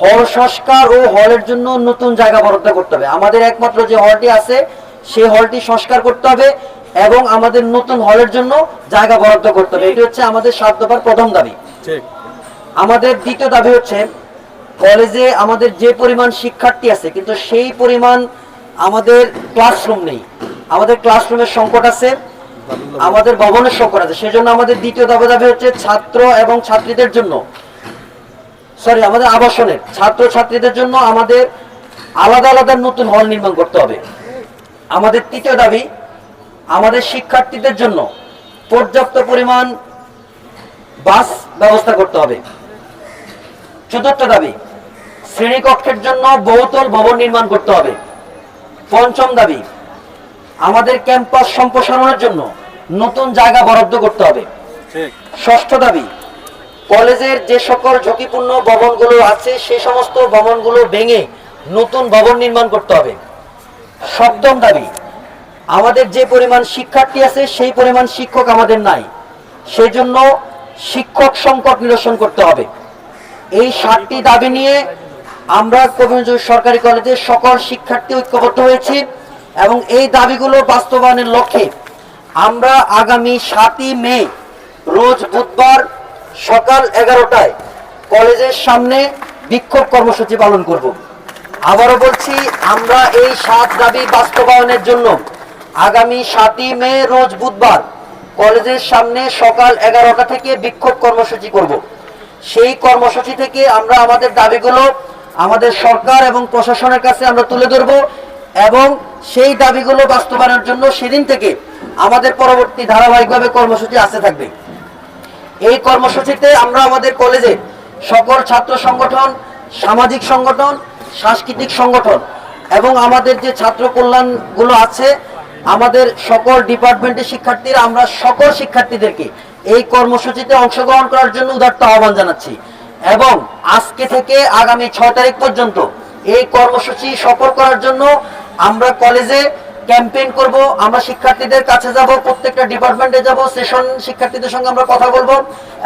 হল সংস্কার ও হলের জন্য নতুন জায়গা বরাদ্দ করতে হবে। আমাদের একমাত্র যে হলটি আছে সেই হলটি সংস্কার করতে হবে এবং আমাদের নতুন হলের জন্য জায়গা বরাদ্দ করতে হবে। এটি হচ্ছে আমাদের সাত দফার প্রথম দাবি। ঠিক। আমাদের দ্বিতীয় দাবি হচ্ছে কলেজে আমাদের যে পরিমাণ শিক্ষার্থী আছে কিন্তু সেই পরিমাণ আমাদের ক্লাসরুম নেই। আমাদের ক্লাসরুমের সংকট আছে আমাদের ভবনের সংকট আছে। সেজন্য আমাদের দ্বিতীয় দাবি দাবি হচ্ছে ছাত্র এবং ছাত্রীদের জন্য সরি আমাদের আবাসনের ছাত্র ছাত্রীদের জন্য আমাদের আলাদা আলাদা নতুন হল নির্মাণ করতে হবে। আমাদের তৃতীয় দাবি আমাদের শিক্ষার্থীদের জন্য পর্যাপ্ত পরিমাণ বাস ব্যবস্থা করতে হবে। চতুর্থ দাবি শ্রেণীকক্ষের জন্য বহুতল ভবন নির্মাণ করতে হবে। পঞ্চম দাবি আমাদের ক্যাম্পাস সম্প্রসারণের জন্য নতুন জায়গা বরাদ্দ করতে হবে। ষষ্ঠ দাবি কলেজের যে সকল ঝুঁকিপূর্ণ ভবনগুলো আছে, সে সমস্ত ভবনগুলো ভেঙে নতুন ভবন নির্মাণ করতে হবে। সপ্তম দাবি, আমাদের যে পরিমাণ শিক্ষার্থী আছে, সেই পরিমাণ শিক্ষক আমাদের নাই। সেই জন্য শিক্ষক সংকট নিরসন করতে হবে। এই সাতটি দাবি নিয়ে আমরা কবিরগঞ্জ সরকারি কলেজের সকল শিক্ষার্থী ঐক্যবদ্ধ হয়েছি এবং এই দাবিগুলো বাস্তবায়নের লক্ষ্যে আমরা আগামী সাতই মে, রোজ বুধবার সকাল এগারোটায় কলেজের সামনে বিক্ষোভ কর্মসূচি পালন করব। আবারও বলছি, আমরা এই সাত দাবি বাস্তবায়নের জন্য আগামী সাতই মে রোজ বুধবার কলেজের সামনে সকাল এগারোটা থেকে বিক্ষোভ কর্মসূচি করব। সেই কর্মসূচি থেকে আমরা আমাদের দাবিগুলো আমাদের সরকার এবং প্রশাসনের কাছে আমরা তুলে ধরব এবং সেই দাবিগুলো বাস্তবায়নের জন্য সেদিন থেকে আমাদের পরবর্তী ধারাবাহিকভাবে কর্মসূচি আসতে থাকবে। এই কর্মসূচিতে আমরা আমাদের কলেজে সকল ছাত্র সংগঠন, সামাজিক সংগঠন, সাংস্কৃতিক সংগঠন এবং আমাদের যে ছাত্র কল্যাণগুলো আছে, আমাদের সকল ডিপার্টমেন্টের শিক্ষার্থীরা, আমরা সকল শিক্ষার্থীদেরকে এই কর্মসূচিতে অংশগ্রহণ করার জন্য উদার্ত আহ্বান জানাচ্ছি। এবং আজকে থেকে আগামী ছয় তারিখ পর্যন্ত এই কর্মসূচি সফল করার জন্য আমরা কলেজে ক্যাম্পেইন করব, আমরা শিক্ষার্থীদের কাছে যাব, প্রত্যেকটা ডিপার্টমেন্টে যাব, সেশন শিক্ষার্থীদের সঙ্গে আমরা কথা বলব,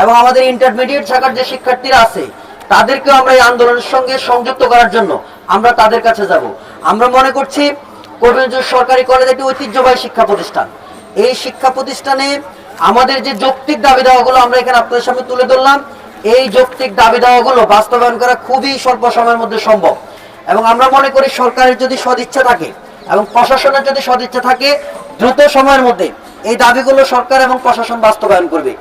এবং আমাদের ইন্টারমিডিয়েট শাখার যে শিক্ষার্থীরা আছে, তাদেরকেও আমরা এই আন্দোলনের সঙ্গে সংযুক্ত করার জন্য আমরা তাদের কাছে যাব। আমরা মনে করছি কবিরগঞ্জ সরকারি কলেজ একটি ঐতিহ্যবাহী শিক্ষা প্রতিষ্ঠান। এই শিক্ষা প্রতিষ্ঠানে আমাদের যে যৌক্তিক দাবি দেওয়াগুলো আমরা এখানে আপনাদের সামনে তুলে ধরলাম, এই যৌক্তিক দাবি দেওয়াগুলো বাস্তবায়ন করা খুবই স্বল্প সময়ের মধ্যে সম্ভব। এবং আমরা মনে করি সরকারের যদি সদিচ্ছা থাকে এবং প্রশাসনের যদি সদিচ্ছা থাকে, দ্রুত সময়ের মধ্যে এই দাবিগুলো সরকার এবং প্রশাসন বাস্তবায়ন করবে।